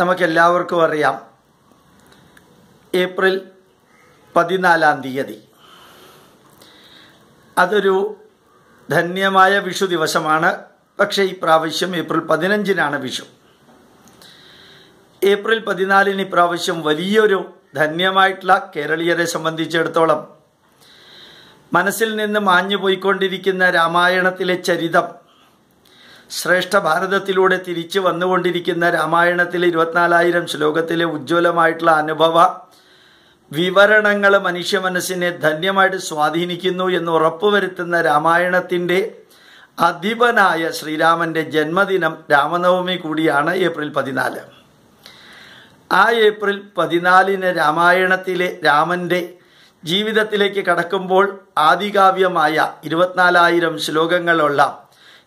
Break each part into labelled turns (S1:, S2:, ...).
S1: നമുക്കെല്ലാവർക്കും അറിയാം. ഏപ്രിൽ പതിനാലാം തീയതി. അതൊരു ധന്യമായ വിഷു ദിവസമാണ്. പക്ഷേ ഈ പ്രാവശ്യം ഏപ്രിൽ പതിനഞ്ചിനാണ് വിഷു. ഏപ്രിൽ പതിനാലിന് ഇപ്രാവശ്യം വലിയൊരു ധന്യമായിട്ടുള്ള കേരളീയരെ സംബന്ധിച്ചിടത്തോളം മനസ്സിൽ നിന്ന് മാഞ്ഞു പോയിക്കൊണ്ടിരിക്കുന്ന രാമായണത്തിലെ ചരിതം ശ്രേഷ്ഠ ഭാരതത്തിലൂടെ തിരിച്ചു വന്നുകൊണ്ടിരിക്കുന്ന രാമായണത്തിലെ ഇരുപത്തിനാലായിരം ശ്ലോകത്തിലെ ഉജ്ജ്വലമായിട്ടുള്ള അനുഭവ വിവരണങ്ങൾ മനുഷ്യ മനസ്സിനെ ധന്യമായിട്ട് സ്വാധീനിക്കുന്നു എന്ന് ഉറപ്പുവരുത്തുന്ന രാമായണത്തിന്റെ അധിപനായ ശ്രീരാമന്റെ ജന്മദിനം രാമനവമി കൂടിയാണ് ഏപ്രിൽ പതിനാല്. ആ ഏപ്രിൽ പതിനാലിന് രാമായണത്തിലെ രാമന്റെ ജീവിതത്തിലേക്ക് കടക്കുമ്പോൾ ആദികാവ്യമായ ഇരുപത്തിനാലായിരം ശ്ലോകങ്ങളുള്ള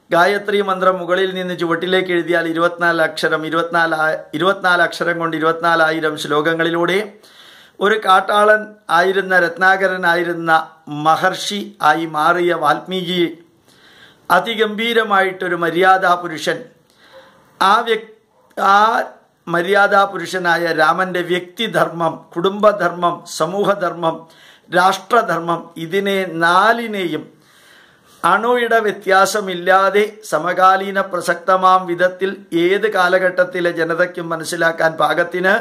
S1: ഗായത്രി മന്ത്രം മുകളിൽ നിന്ന് ചുവട്ടിലേക്ക് എഴുതിയാൽ ഇരുപത്തിനാല് അക്ഷരം ഇരുപത്തിനാല് ഇരുപത്തിനാല് അക്ഷരം കൊണ്ട് ഇരുപത്തിനാലായിരം ശ്ലോകങ്ങളിലൂടെ ഒരു കാട്ടാളൻ ആയിരുന്ന രത്നാകരനായിരുന്ന മഹർഷി ആയി മാറിയ വാൽമീകി അതിഗംഭീരമായിട്ടൊരു മര്യാദാ പുരുഷൻ. ആ വ്യക് ആ മര്യാദാ പുരുഷനായ രാമന്റെ വ്യക്തിധർമ്മം കുടുംബധർമ്മം സമൂഹധർമ്മം രാഷ്ട്രധർമ്മം ഇതിനെ നാലിനെയും അണുയിട വ്യത്യാസമില്ലാതെ സമകാലീന പ്രസക്തമാം വിധത്തിൽ ഏത് കാലഘട്ടത്തിലെ ജനതയ്ക്കും മനസ്സിലാക്കാൻ പാകത്തിന്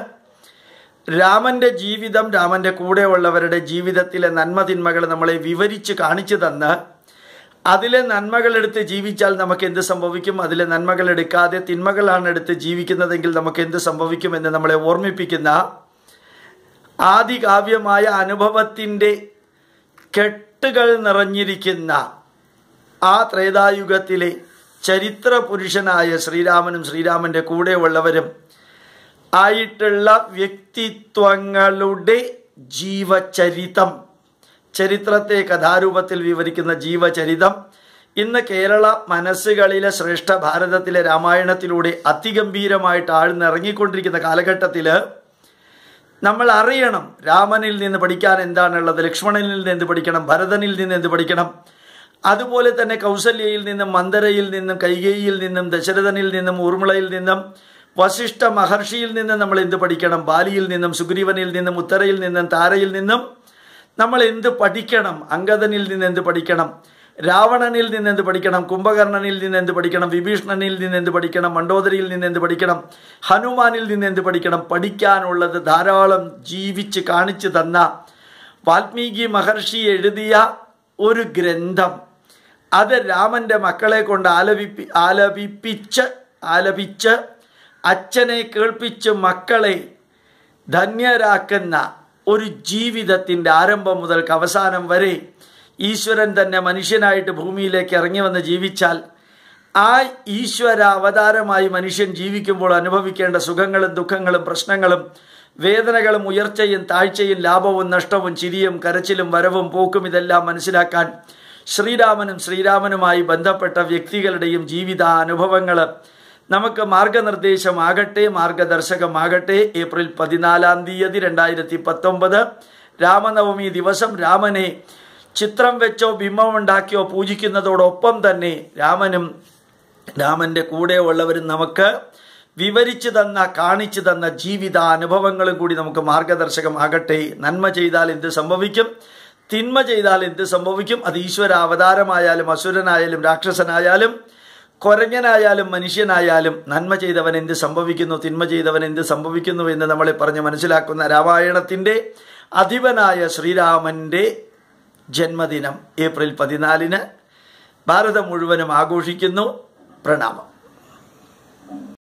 S1: രാമന്റെ ജീവിതം രാമന്റെ കൂടെയുള്ളവരുടെ ജീവിതത്തിലെ നന്മതിന്മകൾ നമ്മളെ വിവരിച്ച് കാണിച്ചു തന്ന് അതിലെ നന്മകൾ എടുത്ത് ജീവിച്ചാൽ നമുക്ക് എന്ത് സംഭവിക്കും? അതിലെ നന്മകൾ എടുക്കാതെ തിന്മകളാണ് എടുത്ത് ജീവിക്കുന്നതെങ്കിൽ നമുക്ക് എന്ത് സംഭവിക്കും എന്ന് നമ്മളെ ഓർമ്മിപ്പിക്കുന്ന ആദികാവ്യമായ അനുഭവത്തിന്റെ കെട്ടുകൾ നിറഞ്ഞിരിക്കുന്ന ആ ത്രേതായുഗത്തിലെ ചരിത്ര പുരുഷനായ ശ്രീരാമനും ശ്രീരാമന്റെ കൂടെയുള്ളവരും ആയിട്ടുള്ള വ്യക്തിത്വങ്ങളുടെ ജീവചരിതം. ചരിത്രത്തെ കഥാരൂപത്തിൽ വിവരിക്കുന്ന ജീവചരിതം ഇന്ന് കേരള മനസ്സുകളിലെ ശ്രേഷ്ഠ ഭാരതത്തിലെ രാമായണത്തിലൂടെ അതിഗംഭീരമായിട്ട് ആഴ്ന്നിറങ്ങിക്കൊണ്ടിരിക്കുന്ന കാലഘട്ടത്തിൽ നമ്മൾ അറിയണം രാമനിൽ നിന്ന് പഠിക്കാൻ എന്താണുള്ളത് ലക്ഷ്മണനിൽ നിന്ന് എന്ത് പഠിക്കണം ഭരതനിൽ നിന്ന് എന്ത് പഠിക്കണം അതുപോലെ തന്നെ കൗസല്യയിൽ നിന്നും മന്ദരയിൽ നിന്നും കൈകേയിൽ നിന്നും ദശരഥനിൽ നിന്നും ഊർമിളയിൽ നിന്നും വശിഷ്ഠ മഹർഷിയിൽ നിന്നും നമ്മൾ എന്ത് പഠിക്കണം? ബാലിയിൽ നിന്നും സുഗ്രീവനിൽ നിന്നും ഉത്തരയിൽ നിന്നും താരയിൽ നിന്നും നമ്മൾ എന്ത് പഠിക്കണം? അങ്കദനിൽ നിന്ന് എന്ത് പഠിക്കണം? രാവണനിൽ നിന്ന് എന്ത് പഠിക്കണം? കുംഭകർണനിൽ നിന്ന് എന്ത് പഠിക്കണം? വിഭീഷണനിൽ നിന്ന് എന്ത് പഠിക്കണം? മണ്ടോദരിയിൽ നിന്ന് എന്ത് പഠിക്കണം? ഹനുമാനിൽ നിന്ന് എന്ത് പഠിക്കണം? പഠിക്കാനുള്ളത് ധാരാളം ജീവിച്ച് കാണിച്ചു തന്ന വാൽമീകി മഹർഷി എഴുതിയ ഒരു ഗ്രന്ഥം. അത് രാമന്റെ മക്കളെ കൊണ്ട് ആലപിപ്പി ആലപിപ്പിച്ച് ആലപിച്ച് അച്ഛനെ കേൾപ്പിച്ച് മക്കളെ ധന്യരാക്കുന്ന ഒരു ജീവിതത്തിന്റെ ആരംഭം മുതൽക്ക് അവസാനം വരെ ഈശ്വരൻ തന്നെ മനുഷ്യനായിട്ട് ഭൂമിയിലേക്ക് ഇറങ്ങി വന്ന് ജീവിച്ചാൽ ആ ഈശ്വര അവതാരമായി മനുഷ്യൻ ജീവിക്കുമ്പോൾ അനുഭവിക്കേണ്ട സുഖങ്ങളും ദുഃഖങ്ങളും പ്രശ്നങ്ങളും വേദനകളും ഉയർച്ചയും താഴ്ചയും ലാഭവും നഷ്ടവും ചിരിയും കരച്ചിലും വരവും പോക്കും ഇതെല്ലാം മനസ്സിലാക്കാൻ ശ്രീരാമനും ശ്രീരാമനുമായി ബന്ധപ്പെട്ട വ്യക്തികളുടെയും ജീവിത അനുഭവങ്ങൾ നമുക്ക് മാർഗനിർദ്ദേശമാകട്ടെ മാർഗദർശകമാകട്ടെ. ഏപ്രിൽ പതിനാലാം തീയതി രണ്ടായിരത്തി പത്തൊമ്പത് രാമനവമി ദിവസം രാമനെ ചിത്രം വെച്ചോ ബിംബമുണ്ടാക്കിയോ പൂജിക്കുന്നതോടൊപ്പം തന്നെ രാമനും രാമന്റെ കൂടെ ഉള്ളവരും നമുക്ക് വിവരിച്ചു തന്ന കാണിച്ചു തന്ന ജീവിതാനുഭവങ്ങളും കൂടി നമുക്ക് മാർഗദർശകമാകട്ടെ. നന്മ ചെയ്താൽ എന്ത് സംഭവിക്കും? തിന്മ ചെയ്താൽ എന്ത് സംഭവിക്കും? അത് ഈശ്വര അവതാരമായാലും അസുരനായാലും രാക്ഷസനായാലും കൊരങ്ങനായാലും മനുഷ്യനായാലും നന്മ ചെയ്തവൻ എന്ത് സംഭവിക്കുന്നു? തിന്മ ചെയ്തവൻ എന്ത് സംഭവിക്കുന്നു എന്ന് നമ്മളെ പറഞ്ഞ് മനസ്സിലാക്കുന്ന രാമായണത്തിന്റെ അധിപനായ ശ്രീരാമന്റെ ജന്മദിനം ഏപ്രിൽ പതിനാലിന് ഭാരതം മുഴുവനും ആഘോഷിക്കുന്നു. പ്രണാമം.